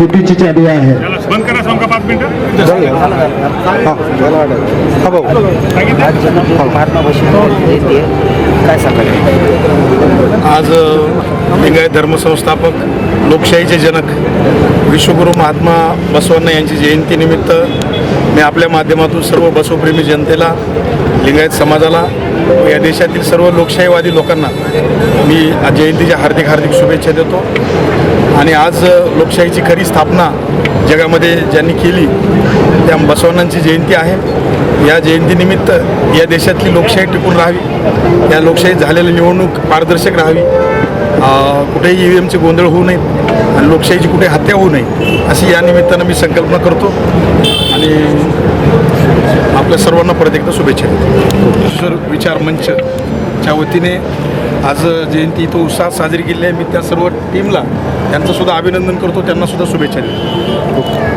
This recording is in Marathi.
स्कूटीची चावी आहे. बंद करा सांग पाच मिनिटं. हा आज लिंगायत धर्मसंस्थापक लोकशाहीचे जनक विश्वगुरू महात्मा बसवण्ण यांची जयंतीनिमित्त मी आपल्या माध्यमातून सर्व बसवप्रेमी जनतेला लिंगायत समाजाला व या देशातील सर्व लोकशाहीवादी लोकांना मी जयंतीच्या हार्दिक हार्दिक शुभेच्छा देतो. आणि आज लोकशाहीची खरी स्थापना जगामध्ये ज्यांनी केली त्या बसवण्णांची जयंती आहे. या जयंतीनिमित्त या देशातली लोकशाही टिकून राहावी. या लोकशाहीत झालेली निवडणूक पारदर्शक राहावी. कुठेही ई व्ही एमचे गोंधळ होऊ नयेत आणि लोकशाहीची कुठे हत्या होऊ नये अशी या निमित्तानं मी संकल्पना करतो. आणि आपल्या सर्वांना परत एकदा शुभेच्छा देतो. सर विचार मंचच्या वतीने आज जयंती इथं उत्साहात साजरी केली आहे. मी त्या सर्व टीमला त्यांचंसुद्धा अभिनंदन करतो. त्यांनासुद्धा शुभेच्छा देतो.